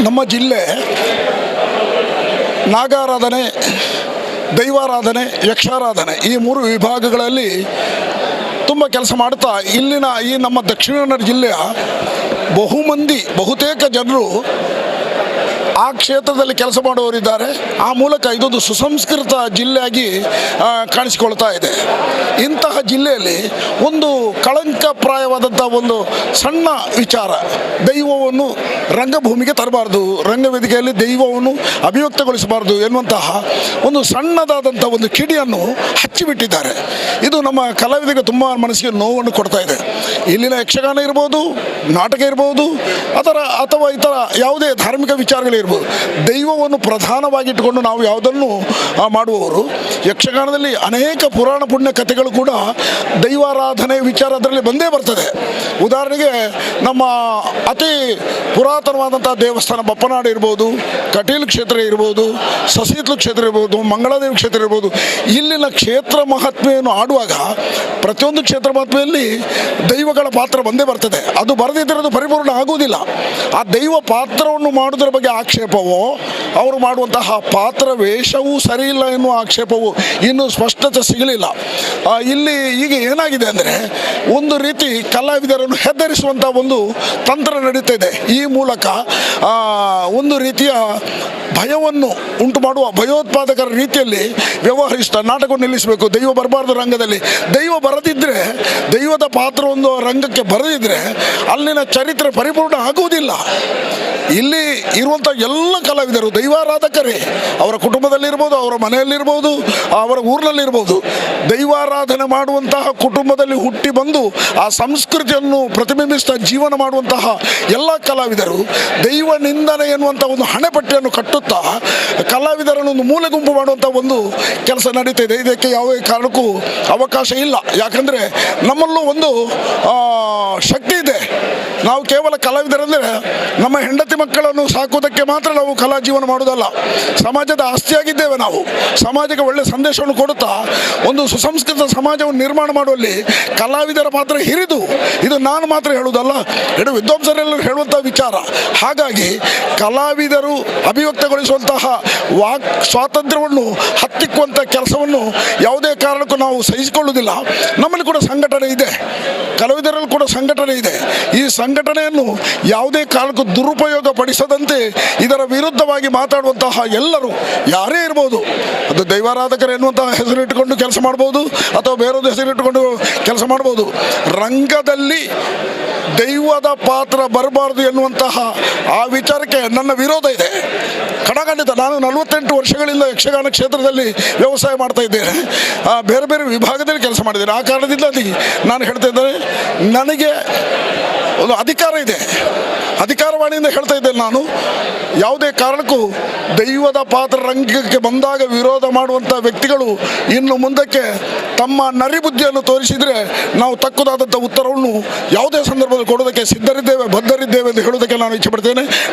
ನಮ್ಮ ಜಿಲ್ಲೆ ನಾಗಾರಾಧನೆ, ದೈವಾರಾಧನೆ, ಯಕ್ಷಾರಾಧನೆ ಈ ಮೂರು ವಿಭಾಗಗಳಲ್ಲಿ ತುಂಬ ಕೆಲಸ ಮಾಡ್ತಾ ಇಲ್ಲಿನ ಈ ನಮ್ಮ ದಕ್ಷಿಣ ಕನ್ನಡ ಜಿಲ್ಲೆಯ ಬಹುಮಂದಿ ಬಹುತೇಕ ಜನರು ಆ ಕ್ಷೇತ್ರದಲ್ಲಿ ಕೆಲಸ ಮಾಡುವವರಿದ್ದಾರೆ ಆ ಮೂಲಕ ಇದೊಂದು ಸುಸಂಸ್ಕೃತ ಜಿಲ್ಲೆಯಾಗಿ ಕಾಣಿಸಿಕೊಳ್ತಾ ಇದೆ. ಇಂತಹ ಜಿಲ್ಲೆಯಲ್ಲಿ ಒಂದು ಕಳಂಕಪ್ರಾಯವಾದಂಥ ಒಂದು ಸಣ್ಣ ವಿಚಾರ, ದೈವವನ್ನು ರಂಗಭೂಮಿಗೆ ತರಬಾರ್ದು, ರಂಗವೇದಿಕೆಯಲ್ಲಿ ದೈವವನ್ನು ಅಭಿವ್ಯಕ್ತಗೊಳಿಸಬಾರ್ದು ಎನ್ನುವಂತಹ ಒಂದು ಸಣ್ಣದಾದಂಥ ಒಂದು ಕಿಡಿಯನ್ನು ಹಚ್ಚಿಬಿಟ್ಟಿದ್ದಾರೆ. ಇದು ನಮ್ಮ ಕಲಾವಿದರಿಗೆ ತುಂಬ ಮನಸ್ಸಿಗೆ ನೋವನ್ನು ಕೊಡ್ತಾ ಇದೆ. ಇಲ್ಲಿನ ಯಕ್ಷಗಾನ ಇರ್ಬೋದು, ನಾಟಕ ಇರ್ಬೋದು, ಅದರ ಅಥವಾ ಇತರ ಯಾವುದೇ ಧಾರ್ಮಿಕ ವಿಚಾರಗಳಿರ್ಬೋದು ದೈವವನ್ನು ಪ್ರಧಾನವಾಗಿಟ್ಟುಕೊಂಡು ನಾವು ಯಾವುದನ್ನು ಮಾಡುವವರು? ಯಕ್ಷಗಾನದಲ್ಲಿ ಅನೇಕ ಪುರಾಣ ಪುಣ್ಯ ಕಥೆಗಳು ಕೂಡ ದೈವಾರಾಧನೆ ವಿಚಾರ ಅದರಲ್ಲಿ ಬಂದೇ ಬರ್ತದೆ. ಉದಾಹರಣೆಗೆ ನಮ್ಮ ಅತಿ ಪುರಾತನವಾದಂಥ ದೇವಸ್ಥಾನ ಬಪ್ಪನಾಡು ಇರ್ಬೋದು, ಕಟೀಲ್ ಕ್ಷೇತ್ರ ಇರ್ಬೋದು, ಸಸೀತ್ಲು ಕ್ಷೇತ್ರ ಇರ್ಬೋದು, ಮಂಗಳಾದೇವಿ ಕ್ಷೇತ್ರ ಇರ್ಬೋದು, ಇಲ್ಲಿನ ಕ್ಷೇತ್ರ ಮಹಾತ್ಮೆಯನ್ನು ಆಡುವಾಗ ಪ್ರತಿಯೊಂದು ಕ್ಷೇತ್ರ ಮಹಾತ್ಮೆಯಲ್ಲಿ ದೈವಗಳ ಪಾತ್ರ ಬಂದೇ ಬರ್ತದೆ. ಅದು ಬರದಿದ್ದರೆ ಪರಿಪೂರ್ಣ ಆಗುವುದಿಲ್ಲ. ಆ ದೈವ ಪಾತ್ರವನ್ನು ಮಾಡುವುದರ ಬಗ್ಗೆ ಆಕ್ಷೇಪವೋ, ಅವರು ಮಾಡುವಂತಹ ಪಾತ್ರ ವೇಷವೂ ಸರಿ ಇಲ್ಲ ಎನ್ನುವ ಆಕ್ಷೇಪವು ಇನ್ನೂ ಸ್ಪಷ್ಟತೆ ಸಿಗಲಿಲ್ಲ. ಇಲ್ಲಿ ಈಗ ಏನಾಗಿದೆ ಅಂದರೆ ಒಂದು ರೀತಿ ಕಲಾವಿದರನ್ನು ಹೆದರಿಸುವಂಥ ಒಂದು ತಂತ್ರ ನಡೀತಾ ಈ ಮೂಲಕ ಒಂದು ರೀತಿಯ ಭಯವನ್ನು ಉಂಟು ಮಾಡುವ ಭಯೋತ್ಪಾದಕರ ರೀತಿಯಲ್ಲಿ ವ್ಯವಹರಿಸ್ತಾ ನಾಟಕ ನಿಲ್ಲಿಸಬೇಕು. ದೈವ ಬರಬಾರ್ದು ರಂಗದಲ್ಲಿ. ದೈವ ಬರದಿದ್ದರೆ ದೈವದ ಪಾತ್ರ ಒಂದು ರಂಗಕ್ಕೆ ಬರದಿದ್ದರೆ ಅಲ್ಲಿನ ಚರಿತ್ರೆ ಪರಿಪೂರ್ಣ ಆಗುವುದಿಲ್ಲ. ಇಲ್ಲಿ ಇರುವಂಥ ಎಲ್ಲ ಕಲಾವಿದರು ದೈವಾರಾಧಕರೇ. ಅವರ ಕುಟುಂಬದಲ್ಲಿರ್ಬೋದು, ಅವರ ಮನೆಯಲ್ಲಿರ್ಬೋದು ಅವರ ಊರಿನಲ್ಲಿರ್ಬೋದು ದೈವಾರಾಧನೆ ಮಾಡುವಂತಹ ಕುಟುಂಬದಲ್ಲಿ ಹುಟ್ಟಿ ಬಂದು ಆ ಸಂಸ್ಕೃತಿಯನ್ನು ಪ್ರತಿಬಿಂಬಿಸ್ತಾ ಜೀವನ ಮಾಡುವಂತಹ ಎಲ್ಲ ಕಲಾವಿದರು ದೈವ ನಿಂದನೆ ಎನ್ನುವಂಥ ಒಂದು ಹಣೆಪಟ್ಟಿಯನ್ನು ಕಟ್ಟುತ್ತಾ ಕಲಾವಿದರನ್ನು ಒಂದು ಮೂಲೆ ಗುಂಪು ಮಾಡುವಂಥ ಒಂದು ಕೆಲಸ ನಡೀತಾ ಇದೆ ಇದಕ್ಕೆ ಯಾವುದೇ ಕಾರಣಕ್ಕೂ ಅವಕಾಶ ಇಲ್ಲ. ಯಾಕಂದರೆ ನಮ್ಮಲ್ಲೂ ಒಂದು ಶಕ್ತಿ ನಾವು ಕೇವಲ ಕಲಾವಿದರೆಂದರೆ ನಮ್ಮ ಹೆಂಡತಿ ಮಕ್ಕಳನ್ನು ಸಾಕುವುದಕ್ಕೆ ಮಾತ್ರ ನಾವು ಕಲಾ ಜೀವನ ಮಾಡುವುದಲ್ಲ. ಸಮಾಜದ ಆಸ್ತಿಯಾಗಿದ್ದೇವೆ ನಾವು. ಸಮಾಜಕ್ಕೆ ಒಳ್ಳೆಯ ಸಂದೇಶವನ್ನು ಕೊಡುತ್ತಾ ಒಂದು ಸುಸಂಸ್ಕೃತ ಸಮಾಜವನ್ನು ನಿರ್ಮಾಣ ಮಾಡುವಲ್ಲಿ ಕಲಾವಿದರ ಪಾತ್ರ ಹಿರಿದು ಇದು ನಾನು ಮಾತ್ರ ಹೇಳುವುದಲ್ಲ, ಎರಡು ವಿದ್ವಾಂಸರೆಲ್ಲರೂ ಹೇಳುವಂಥ ವಿಚಾರ. ಹಾಗಾಗಿ ಕಲಾವಿದರು ಅಭಿವ್ಯಕ್ತಗೊಳಿಸುವಂತಹ ವಾಕ್ ಸ್ವಾತಂತ್ರ್ಯವನ್ನು ಹತ್ತಿಕ್ಕುವಂಥ ಕೆಲಸವನ್ನು ಯಾವುದೇ ಕಾರಣಕ್ಕೂ ನಾವು ಸಹಿಸಿಕೊಳ್ಳುವುದಿಲ್ಲ. ನಮ್ಮಲ್ಲಿ ಕೂಡ ಸಂಘಟನೆ ಇದೆ. ಕಲಾವಿದರಲ್ಲಿ ಕೂಡ ಸಂಘಟನೆ ಇದೆ. ಈ ಸಂಘಟನೆಯನ್ನು ಯಾವುದೇ ಕಾರಣಕ್ಕೂ ದುರುಪಯೋಗ ಪಡಿಸದಂತೆ ಇದರ ವಿರುದ್ಧವಾಗಿ ಮಾತಾಡುವಂತಹ ಎಲ್ಲರೂ ಯಾರೇ ಇರ್ಬೋದು, ಅದು ದೈವಾರಾಧಕರು ಎನ್ನುವಂತಹ ಹೆಸರಿಟ್ಟುಕೊಂಡು ಕೆಲಸ ಮಾಡ್ಬೋದು ಅಥವಾ ಬೇರೊಂದು ಹೆಸರಿಟ್ಟುಕೊಂಡು ಕೆಲಸ ಮಾಡ್ಬೋದು, ರಂಗದಲ್ಲಿ ದೈವದ ಪಾತ್ರ ಬರಬಾರ್ದು ಎನ್ನುವಂತಹ ಆ ವಿಚಾರಕ್ಕೆ ನನ್ನ ವಿರೋಧ ಇದೆ. ಕಡಗಂಡಿತ ನಾನು ನಲವತ್ತೆಂಟು ವರ್ಷಗಳಿಂದ ಯಕ್ಷಗಾನ ಕ್ಷೇತ್ರದಲ್ಲಿ ವ್ಯವಸಾಯ ಮಾಡ್ತಾ ಇದ್ದೇನೆ. ಬೇರೆ ಬೇರೆ ವಿಭಾಗದಲ್ಲಿ ಕೆಲಸ ಮಾಡಿದ್ದೇನೆ. ಆ ಕಾರಣದಿಂದ ನಾನು ಹೇಳ್ತಾ ಇದ್ದೇನೆ, ನನಗೆ ಒಂದು ಅಧಿಕಾರ ಇದೆ. ಅಧಿಕಾರವಾಣಿಯಿಂದ ಹೇಳ್ತಾ ಇದ್ದೇನೆ ನಾನು. ಯಾವುದೇ ಕಾರಣಕ್ಕೂ ದೈವದ ಪಾತ್ರ ರಂಗಕ್ಕೆ ಬಂದಾಗ ವಿರೋಧ ಮಾಡುವಂಥ ವ್ಯಕ್ತಿಗಳು ಇನ್ನು ಮುಂದಕ್ಕೆ ತಮ್ಮ ನರಿಬುದ್ಧಿಯನ್ನು ತೋರಿಸಿದರೆ ನಾವು ತಕ್ಕುದಾದಂಥ ಉತ್ತರವನ್ನು ಯಾವುದೇ ಸಂದರ್ಭದಲ್ಲಿ ಕೊಡೋದಕ್ಕೆ ಸಿದ್ಧರಿದ್ದೇವೆ, ಬದ್ಧರಿದ್ದೇವೆ ಎಂದು ಹೇಳೋದಕ್ಕೆ ನಾನು ಇಚ್ಛೆ ಪಡ್ತೇನೆ.